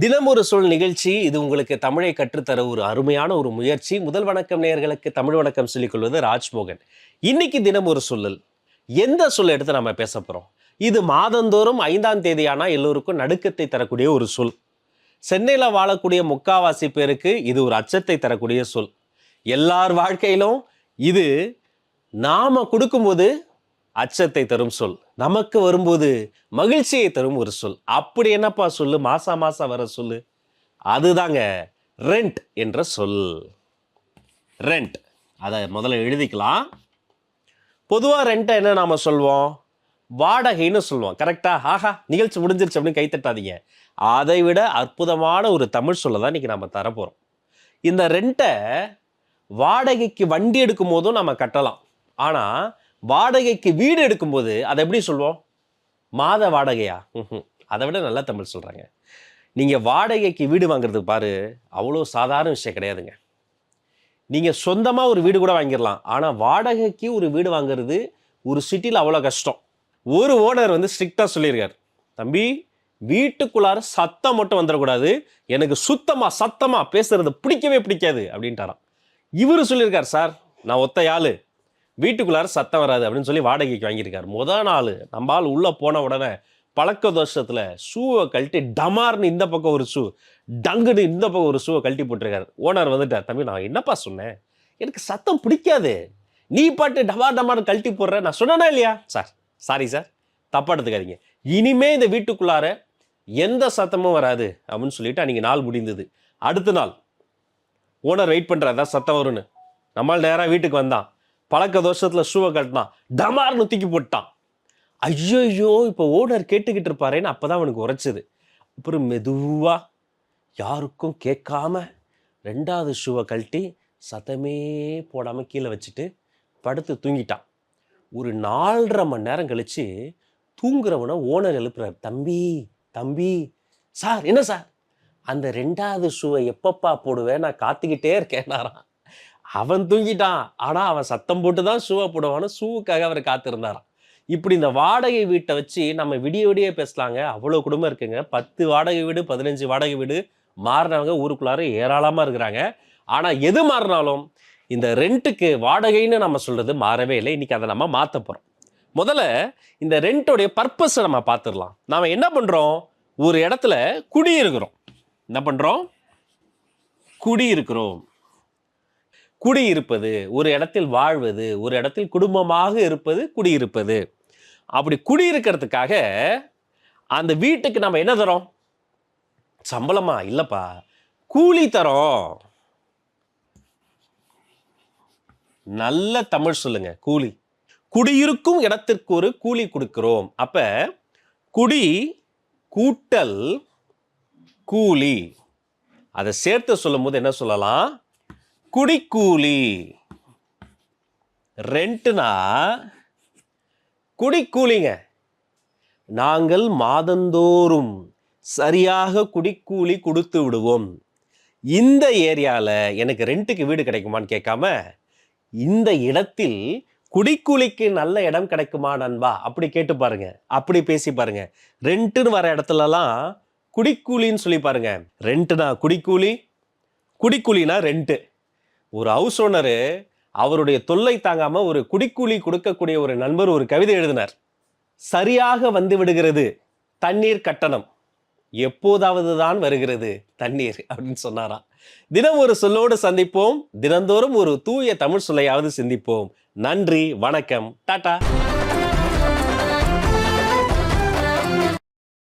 தினம் ஒரு சொல் நிகழ்ச்சி. இது உங்களுக்கு தமிழை கற்றுத்தர ஒரு அருமையான ஒரு முயற்சி. முதல் வணக்கம் நேயர்களுக்கு தமிழ் வணக்கம் சொல்லிக் கொள்வது ராஜ்மோகன். இன்னைக்கு தினம் ஒரு சொல்லல். எந்த சொல் எடுத்து நம்ம பேச போகிறோம் இது மாதந்தோறும் ஐந்தாம் தேதியானா எல்லோருக்கும் நடுக்கத்தை தரக்கூடிய ஒரு சொல். சென்னையில் வாழக்கூடிய முக்காவாசி பேருக்கு இது ஒரு அச்சத்தை தரக்கூடிய சொல். எல்லார் வாழ்க்கையிலும் இது நாம் கொடுக்கும்போது அச்சத்தை தரும் சொல். நமக்கு வரும்போது மகிழ்ச்சியை தரும் ஒரு சொல். அப்படி என்னப்பா சொல்லு? மாசா மாசம் வர சொல்லு. அதுதாங்க ரெண்ட் என்ற சொல். ரெண்ட் அதை முதல்ல எழுதிக்கலாம். பொதுவாக ரெண்ட்டை என்ன நாம் சொல்வோம்? வாடகைன்னு சொல்லுவோம் கரெக்டாக ஆஹா நிகழ்ச்சி முடிஞ்சிருச்சு அப்படின்னு கைத்தட்டாதீங்க அதை விட அற்புதமான ஒரு தமிழ் சொல்ல தான் இன்றைக்கி நம்ம தரப்போகிறோம் இந்த ரெண்ட்டை வாடகைக்கு வண்டி எடுக்கும் போதும் நம்ம கட்டலாம். ஆனால் வாடகைக்கு வீடு எடுக்கும்போது அதை எப்படி சொல்லுவோம் மாத வாடகையா? அதை விட நல்லா தமிழ் சொல்கிறாங்க நீங்கள் வாடகைக்கு வீடு வாங்குறது பாரு அவ்வளோ சாதாரண விஷயம் கிடையாதுங்க. நீங்கள் சொந்தமாக ஒரு வீடு கூட வாங்கிடலாம். ஆனால் வாடகைக்கு ஒரு வீடு வாங்குறது ஒரு சிட்டியில் அவ்வளோ கஷ்டம். ஒரு ஓனர் வந்து ஸ்ட்ரிக்டாக சொல்லியிருக்கார். தம்பி வீட்டுக்குள்ளார சத்தம் மட்டும் வந்துடக்கூடாது. எனக்கு சுத்தமாக சத்தமாக பேசுறது பிடிக்கவே பிடிக்காது. அப்படின்ட்டாராம். இவர் சொல்லியிருக்கார் சார் நான் ஒத்த ஆள். வீட்டுக்குள்ளார சத்தம் வராது அப்படின்னு சொல்லி வாடகைக்கு வாங்கியிருக்கார். முத நாள் நம்ம ஆள் உள்ளே போன உடனே பழக்க தோஷத்தில் ஷூவை கழட்டி டமார்னு இந்த பக்கம் ஒரு ஷூ டங்குன்னு இந்த பக்கம் ஒரு ஷூவை கழட்டி போட்டிருக்காரு. ஓனர் வந்துட்டார் தம்பி நான் என்னப்பா சொன்னேன்? எனக்கு சத்தம் பிடிக்காது. நீ பாட்டு டமார் டமார்னு கழட்டி போடுற? நான் சொன்னேனா இல்லையா? Sir sorry sir. தப்பா எடுத்துக்காதீங்க. இனிமே இந்த வீட்டுக்குள்ளார எந்த சத்தமும் வராது அப்படின்னு சொல்லிட்டு அன்றைக்கி நாள் முடிந்தது. அடுத்த நாள் ஓனர் வெயிட் பண்ணுறாரு சத்தம் வரும்னு. நம்மால் நேராக வீட்டுக்கு வந்தான். பழக்க தோஷத்தில் ஷூவை கட்டினான் டமார்னு தூக்கி போட்டான். ஐயோ இப்போ ஓனர் கேட்டுக்கிட்டு இருப்பாரேன்னு அப்போ தான் அவனுக்கு உரைச்சிது. அப்புறம் மெதுவாக யாருக்கும் கேட்காம ரெண்டாவது ஷூவை கழட்டி சத்தமே போடாமல் கீழே வச்சுட்டு படுத்து தூங்கிட்டான். ஒரு நாலரை மணி நேரம் கழித்து தூங்குறவனை ஓனர் எழுப்புறார். தம்பி தம்பி சார் என்ன சார்? அந்த ரெண்டாவது ஷூவை எப்பப்பா போடுவேன்? நான் காத்துக்கிட்டே இருக்கேன்னாராம் அவன் தூங்கிட்டான். ஆனால் அவன் சத்தம் போட்டு தான் ஷூவை போடுவான்னு ஷூவுக்காக அவர் காத்திருந்தாராம். இப்படி இந்த வாடகை வீட்டை வச்சு நம்ம விடிய விடிய பேசலாங்க. அவ்வளோ குடும்பம் இருக்குங்க. பத்து வாடகை வீடு பதினஞ்சு வாடகை வீடு மாறினவங்க ஊருக்குள்ளார ஏராளமாக இருக்கிறாங்க. ஆனால் எது மாறினாலும் இந்த ரெண்ட்டுக்கு வாடகைன்னு நம்ம சொல்கிறது மாறவே இல்லை. இன்றைக்கி அதை நம்ம மாற்ற போகிறோம் முதல்ல இந்த ரெண்ட்டோடைய பர்பஸை நம்ம பார்த்துடலாம். நாம் என்ன பண்ணுறோம் ஒரு இடத்துல குடியிருக்கிறோம். என்ன பண்ணுறோம் குடியிருக்கிறோம். குடியிருப்பது ஒரு இடத்தில் வாழ்வது ஒரு இடத்தில் குடும்பமாக இருப்பது குடியிருப்பது. அப்படி குடியிருக்கிறதுக்காக அந்த வீட்டுக்கு நம்ம என்ன தரோம்? சம்பளமா? இல்லைப்பா. கூலி தரோம். நல்ல தமிழ் சொல்லுங்க கூலி. குடியிருக்கும் இடத்திற்கு ஒரு கூலி கொடுக்கிறோம். அப்ப குடி கூட்டல் கூலி. அதை சேர்த்து சொல்லும்போது என்ன சொல்லலாம்? குடிக்கூலி. ரெண்ட்னா குடிக்கூலிங்க. நாங்கள் மாதந்தோறும் சரியாக குடிக்கூலி கொடுத்து விடுவோம். இந்த ஏரியாவில் எனக்கு ரெண்ட்டுக்கு வீடு கிடைக்குமான்னு கேட்காம இந்த இடத்தில் குடிக்கூலிக்கு நல்ல இடம் கிடைக்குமா நண்பா? அப்படி கேட்டு பாருங்க. அப்படி பேசி பாருங்க. ரெண்ட்டுன்னு வர இடத்துலலாம் குடிக்கூலின்னு சொல்லி பாருங்க. ரெண்ட்டுனா குடிக்கூலி குடிக்கூலினா ரெண்ட்டு ஒரு ஹவுஸ் ஓனரு அவருடைய தொல்லை தாங்காம ஒரு குடிக்கூலி கொடுக்கக்கூடிய ஒரு நண்பர் ஒரு கவிதை எழுதினார். சரியாக வந்து விடுகிறது தண்ணீர் கட்டணம். எப்போதாவது தான் வருகிறது தண்ணீர் அப்படின்னு சொன்னாராம். தினம் ஒரு சொல்லோடு சந்திப்போம். தினந்தோறும் ஒரு தூய தமிழ் சொல்லையாவது சிந்திப்போம். நன்றி வணக்கம் டாடா.